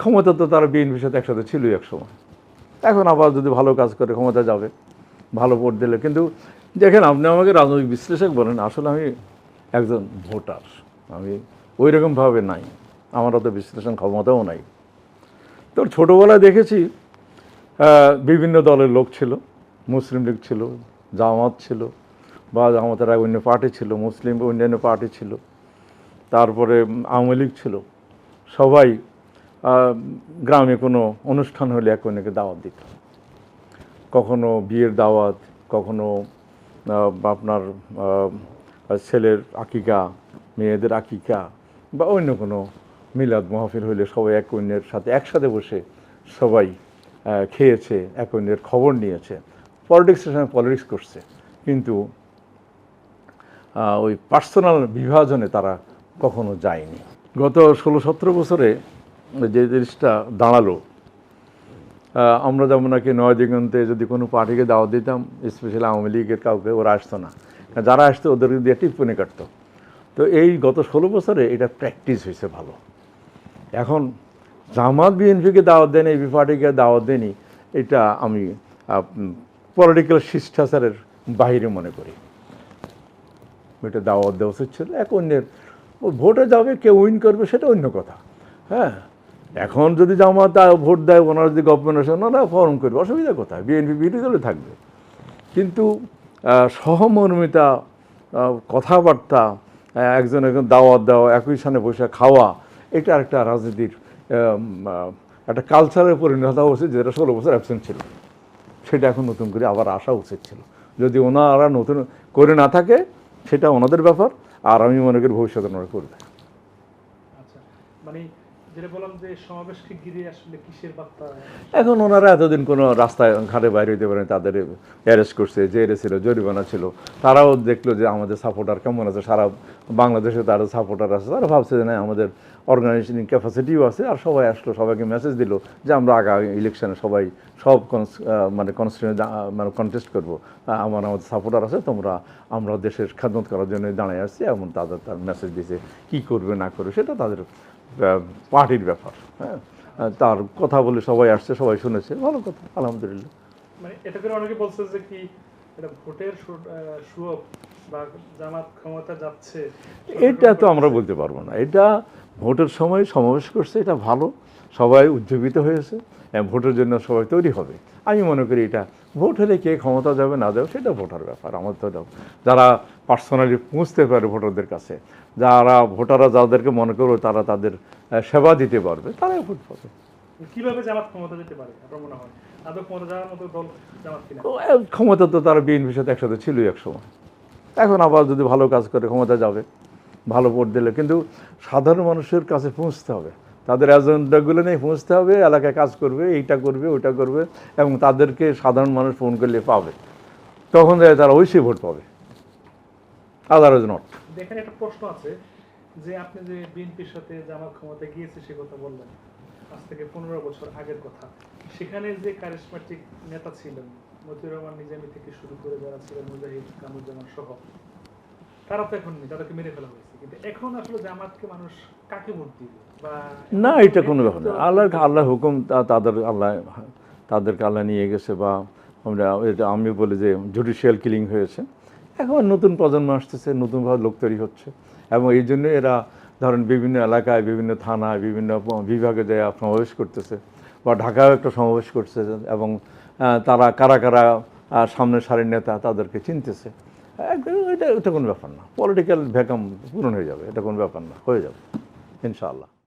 ক্ষমতা তো তারা বিএনপির সাথে একসাথে ছিলই এক সময়। এখন আবার যদি ভালো কাজ করে ক্ষমতা যাবে, ভালো ভোট দিলে। কিন্তু দেখেন, আপনি আমাকে রাজনৈতিক বিশ্লেষক বলেন, আসলে আমি একজন ভোটার। আমি ওই রকমভাবে নাই। আমার অত বিশ্লেষণ ক্ষমতাও নাই। তো ছোটোবেলায় দেখেছি বিভিন্ন দলের লোক ছিল। মুসলিম লীগ ছিল, জামাত ছিল, বা জামাতের অন্য পার্টি ছিল, মুসলিম অন্যান্য পার্টি ছিল। তারপরে আওয়ামী লীগ ছিল। সবাই গ্রামে কোনো অনুষ্ঠান হলে এক অন্যকে দাওয়াত দিত। কখনো বিয়ের দাওয়াত, কখনো আপনার ছেলের আকিকা, মেয়েদের আকিকা বা অন্য কোনো মিলাদ মাহফিল হইলে সবাই এক অন্যের সাথে একসাথে বসে সবাই খেয়েছে, এক অন্যের খবর নিয়েছে। পলিটিক্সের সঙ্গে পলিটিক্স করছে। কিন্তু ওই পার্সোনাল বিভাজনে তারা কখনো যায়নি। গত ষোলো সতেরো বছরে যে জিনিসটা দাঁড়াল আমরা যেমন নাকি নয় দিগন্তে যদি কোনো পার্টিকে দাওয়াত দিতাম স্পেশালি আওয়ামী লীগের কাউকে, ওরা আসতো না। যারা আসতো ওদের দিয়ে টিপ্পনি কাটতো। তো এই গত ষোলো বছরে এটা প্র্যাকটিস হয়েছে ভালো। এখন জামাত বিএনপিকে দাওয়াত দেন এবি পার্টিকে দাওয়াত দেনি এটা আমি পলিটিক্যাল শিষ্টাচারের বাইরে মনে করি। এটা দাওয়াত দেওয়া উচিত ছিল, এক অন্যের ভোটে যাবে কেউ উইন করবে সেটা অন্য কথা। হ্যাঁ? এখন যদি জামাত ভোট দেয়, ওনারা যদি গভর্নমেন্ট আসে, ওনারা ফর্ম করবে। অসুবিধা কোথায়? বিএনপি বিরোধী দলে থাকবে। কিন্তু সহমর্মিতা কথাবার্তা একজন একজন দাওয়াত দেওয়া, একই সামনে বসে খাওয়া, এটা একটা রাজনীতির একটা কালচারের পরিণত হওয়া উচিত, যেটা ষোলো বছর অ্যাবসেন্ট ছিল। সেটা এখন নতুন করে আবার আসা উচিত ছিল। যদি ওনারা নতুন করে না থাকে, সেটা ওনাদের ব্যাপার, আর আমি মনে করি ভবিষ্যতে ওনারা করবে। আচ্ছা মানে এখন ওনারা এতদিন কোনো রাস্তায় ঘাটে বাইরে হইতে পারেন, তাদের অ্যারেস্ট করছে জেলে ছিল, জরিমানা ছিল। তারাও দেখল যে আমাদের সাপোর্টার কেমন আছে, সারা বাংলাদেশে তারা সাপোর্টার আছে, তারা ভাবছে যে না, আমাদের অর্গানাইজেশন ক্যাপাসিটিও আছে, আর সবাই আসলো, সবাইকে মেসেজ দিল যে আমরা আগামী ইলেকশনে সবাই সব মানে কনস্টিটিউন্ট মানে কন্টেস্ট করব। আমার আমাদের সাপোর্টার আছে, তোমরা, আমরা দেশের খেদমত করার জন্য দাঁড়িয়ে আসছি, এমন তাদের তার মেসেজ দিছে, কী করবে, না করবে, সেটা তাদের পার্টির ব্যাপার। হ্যাঁ তার কথা বলে সবাই আসছে সবাই শুনেছে ভালো কথা আলহামদুলিল্লাহ। মানে এটা করে অনেকে বলছে যে কি এটা ভোটের সুয়োগ বা জামাত ক্ষমতা যাচ্ছে এটা তো আমরা বলতে পারব না। এটা ভোটের সময় সমাবেশ করছে এটা ভালো সবাই উজ্জীবিত হয়েছে। ভোটের জন্য সবাই তৈরি হবে। আমি মনে করি এটা ভোট হলে কে ক্ষমতা যাবে না যাবে সেটা ভোটার ব্যাপার আমার তো যারা পার্সোনালি পৌঁছতে পারে ভোটারদের কাছে যারা ভোটাররা যাদেরকে মনে করবে তারা তাদের সেবা দিতে পারবে তারাই ভোট পাবে। কীভাবে জামাত ক্ষমতা যেতে পারে আপনার মনে হয়? ক্ষমতা যাওয়ার মতো দল জামাত তো এ, ক্ষমতা তো তারা বিএনপির সাথে একসাথে ছিলই এক সময়। এখন আবার যদি ভালো কাজ করে ক্ষমতা যাবে ভালো ভোট দিলে। কিন্তু সাধারণ মানুষের কাছে পৌঁছতে হবে। তাদের এজেন্ডাগুলো নিয়ে পৌঁছতে হবে, এলাকায় কাজ করবে, এইটা করবে, ওইটা করবে, এবং তাদেরকে সাধারণ মানুষ ফোন করলে পাবে। তখন তারা অবশ্যই ভোট পাবে। আদারওয়াইজ নট দেখেন, একটা প্রশ্ন আছে যে আপনি যে বিএনপির সাথে জামাত ক্ষমতা গিয়েছে সে কথা বললেন, আজ থেকে পনেরো বছর আগের কথা। সেখানে যে কারিশমাটিক নেতা ছিলেন, মতিউর রহমান নিজামী থেকে শুরু করে যারা ছিলেন মুজাহিদ, কামরুজ্জামান সহ তারা তো এখন নেই তাদেরকে মেরে ফেলা হয়েছে। কিন্তু এখন আসলে জামাতকে মানুষ কাকে ভোট দিবে? বা না এটা কোনো ব্যাপার না। আল্লাহ আল্লাহ হুকুম তা- তাদের আল্লাহ তাদেরকে আল্লাহ নিয়ে গেছে বা আমরা এটা আমি বলি যে জুডিশিয়াল কিলিং হয়েছে। এখন নতুন প্রজন্ম আসতেছে নতুনভাবে লোক তৈরি হচ্ছে। এবং এই জন্য এরা ধরেন বিভিন্ন এলাকায় বিভিন্ন থানায় বিভিন্ন বিভাগে যায় সমাবেশ করতেছে বা ঢাকায় একটা সমাবেশ করছে এবং তারা কারা কারা সামনের সারির নেতা তাদেরকে চিনতেছে। একদম এটা এটা কোনো ব্যাপার না। পলিটিক্যাল ভ্যাকাম পূরণ হয়ে যাবে, এটা কোনো ব্যাপার না, হয়ে যাবে, ইনশাআল্লাহ।